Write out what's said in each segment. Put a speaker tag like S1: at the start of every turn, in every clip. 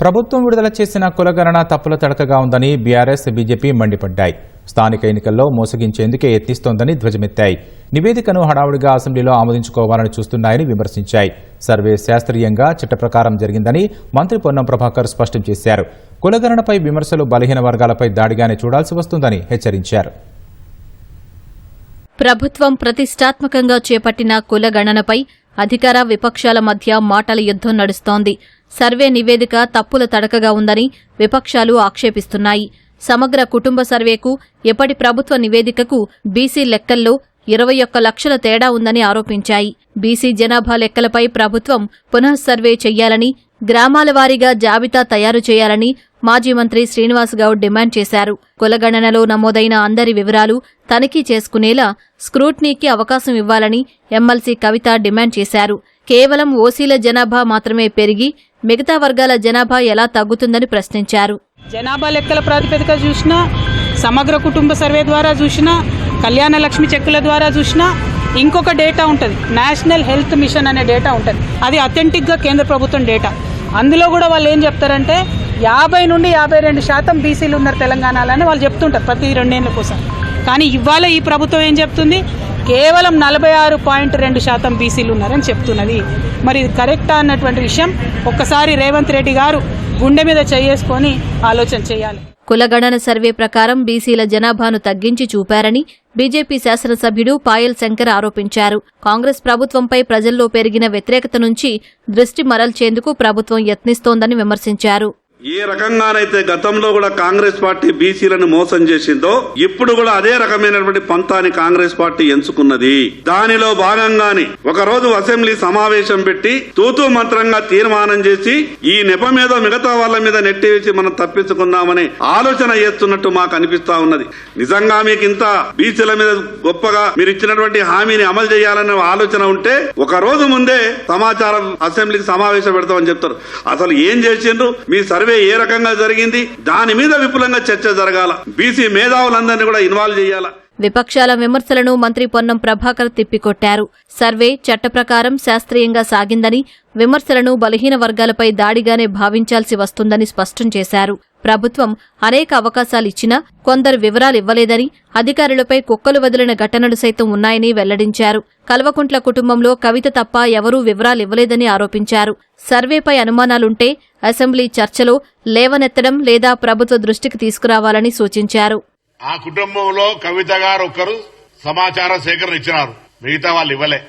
S1: ప్రభుత్వం విడుదల చేసిన కులగణన తప్పుల తడకగా ఉందని బీఆర్ఎస్ బీజేపీ మండిపడ్డాయి. స్థానిక ఎన్నికల్లో మోసగించేందుకే యత్నిస్తోందని ధ్వజమెత్తాయి. నివేదికను హడావుడిగా అసెంబ్లీలో ఆమోదించుకోవాలని చూస్తున్నాయని విమర్శించాయి. సర్వే శాస్త్రీయంగా చట్టప్రకారం జరిగిందని మంత్రి పొన్నం ప్రభాకర్ స్పష్టం చేశారు. కులగణనపై విమర్శలు బలహీన వర్గాలపై దాడిగానే చూడాల్సి వస్తుందని హెచ్చరించారు.
S2: ప్రభుత్వం ప్రతిష్టాత్మకంగా చేపట్టిన కులగణనపై అధికార విపక్షాల మధ్య మాటల యుద్ధం నడుస్తోంది. సర్వే నివేదిక తప్పుల తడకగా ఉందని విపక్షాలు ఆక్షేపిస్తున్నాయి. సమగ్ర కుటుంబ సర్వేకు ఎప్పటి ప్రభుత్వ నివేదికకు బీసీ లెక్కల్లో ఇరవై ఒక్క లక్షల తేడా ఉందని ఆరోపించాయి. బీసీ జనాభా లెక్కలపై ప్రభుత్వం పునఃసర్వే చెయ్యాలని గ్రామాల వారీగా జాబితా తయారు చేయాలని మాజీ మంత్రి శ్రీనివాస్ గౌడ్ డిమాండ్ చేశారు. కులగణనలో నమోదైన అందరి వివరాలు తనిఖీ చేసుకునేలా స్క్రూట్నీకి అవకాశం ఇవ్వాలని ఎమ్మెల్సీ కవిత డిమాండ్ చేశారు. కేవలం ఓసీల జనాభా మాత్రమే పెరిగి మిగతా వర్గాల జనాభా ఎలా తగ్గుతుందని ప్రశ్నించారు.
S3: జనాభా లెక్కల ప్రాతిపదిక చూసినా సమగ్ర కుటుంబ సర్వే ద్వారా చూసినా కళ్యాణ లక్ష్మి చెక్కుల ద్వారా చూసినా ఇంకొక డేటా ఉంటుంది. నేషనల్ హెల్త్ మిషన్ అనే డేటా ఉంటుంది. అది అథెంటిక్గా కేంద్ర ప్రభుత్వం డేటా. అందులో కూడా వాళ్ళు ఏం చెప్తారంటే యాభై నుండి యాభై రెండు శాతం బీసీలు ఉన్నారు తెలంగాణలో అని వాళ్ళు చెప్తుంటారు ప్రతి రెండేళ్ళ కోసం. కానీ ఇవాళ ఈ ప్రభుత్వం ఏం చెప్తుంది? కేవలం నలభై ఆరు పాయింట్ రెండు శాతం బీసీలు ఉన్నారని చెప్తున్నది. మరి ఇది కరెక్టా అన్నటువంటి విషయం ఒక్కసారి రేవంత్ రెడ్డి గారు గుండె మీద చేసుకొని ఆలోచన చేయాలి.
S2: కులగణన సర్వే ప్రకారం బీసీల జనాభాను తగ్గించి చూపారని బీజేపీ శాసనసభ్యుడు పాయల్ శంకర్ ఆరోపించారు. కాంగ్రెస్ ప్రభుత్వంపై ప్రజల్లో పెరిగిన వ్యతిరేకత నుంచి దృష్టి మరల్చేందుకు ప్రభుత్వం యత్నిస్తోందని విమర్శించారు.
S4: ఏ రకంగానైతే గతంలో కూడా కాంగ్రెస్ పార్టీ బీసీలను మోసం చేసిందో ఇప్పుడు కూడా అదే రకమైనటువంటి పంతాన్ని కాంగ్రెస్ పార్టీ ఎంచుకున్నది. దానిలో భాగంగానే ఒక రోజు అసెంబ్లీ సమావేశం పెట్టి తూతూ మంత్రంగా తీర్మానం చేసి ఈ నెప మీద మిగతా వాళ్ళ మీద నెట్టివేసి మనం తప్పించుకుందామని ఆలోచన చేస్తున్నట్టు మాకు అనిపిస్తా ఉన్నది. నిజంగా మీకు ఇంత బీసీల మీద గొప్పగా మీరు ఇచ్చినటువంటి హామీని అమలు చేయాలనే ఆలోచన ఉంటే ఒక రోజు ముందే సమాచారం అసెంబ్లీకి సమావేశం పెడతామని చెప్తారు. అసలు ఏం చేసిండ్రు? మీ సర్వే ఏ రకంగా జరిగింది? దాని మీద విపులంగా చర్చ జరగాల. బీసీ మేధావులందరినీ కూడా ఇన్వాల్వ్ చేయాలా.
S2: విపక్షాల విమర్శలను మంత్రి పొన్నం ప్రభాకర్ తిప్పికొట్టారు. సర్వే చట్ట ప్రకారం శాస్త్రీయంగా సాగిందని విమర్శలను బలహీన వర్గాలపై దాడిగానే భావించాల్సి వస్తుందని స్పష్టం చేశారు. ప్రభుత్వం అనేక అవకాశాలిచ్చినా కొందరు వివరాలు ఇవ్వలేదని అధికారులపై కుక్కలు వదిలిన ఘటనలు సైతం ఉన్నాయని వెల్లడించారు. కల్వకుంట్ల కుటుంబంలో కవిత తప్ప ఎవరూ వివరాలివ్వలేదని ఆరోపించారు. సర్వేపై అనుమానాలుంటే అసెంబ్లీ చర్చలో లేవనెత్తడం లేదా ప్రభుత్వ దృష్టికి తీసుకురావాలని సూచించారు.
S5: ఆ కుటుంబంలో కవిత గారు ఒకరు సమాచార సేకరణ ఇచ్చినారు. మిగతా వాళ్ళు ఇవ్వలే.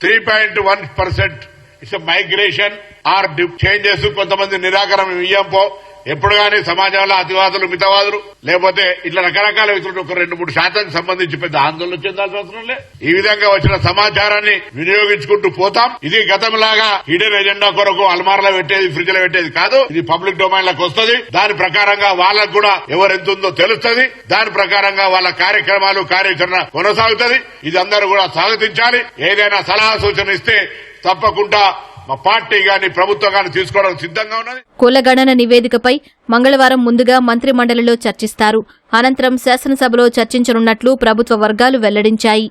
S5: Three point one percent it's migration or changes కొంతమంది నిరాకరణ ఇయ్యంపో ఎప్పుడు కానీ సమాజంలో అతివాదులు మితవాదులు లేకపోతే ఇట్లా రకరకాల వ్యక్తులు ఒక రెండు మూడు శాతానికి సంబంధించి పెద్ద ఆందోళన చెందాల్సిన అవసరం లే. ఈ విధంగా వచ్చిన సమాచారాన్ని వినియోగించుకుంటూ పోతాం. ఇది గతంలాగా హిడెన్ ఎజెండా కొరకు అల్మార్లో పెట్టేది ఫ్రిడ్జ్లో పెట్టేది కాదు. ఇది పబ్లిక్ డొమైన్లకు వస్తుంది. దాని ప్రకారంగా వాళ్ళకు కూడా ఎవరు ఉందో తెలుస్తుంది. దాని ప్రకారంగా వాళ్ళ కార్యక్రమాలు కార్యాచరణ కొనసాగుతుంది. ఇది అందరూ కూడా స్వాగతించాలి. ఏదైనా సలహా సూచన ఇస్తే తప్పకుండా మా పార్టీ గాని ప్రభుత్వం గాని తీసుకోవడానికి సిద్ధంగా ఉన్నది.
S2: కులగణన నివేదికపై మంగళవారం ముందుగా మంత్రి మండలిలో చర్చిస్తారు. అనంతరం శాసనసభలో చర్చించనున్నట్లు ప్రభుత్వ వర్గాలు వెల్లడించాయి.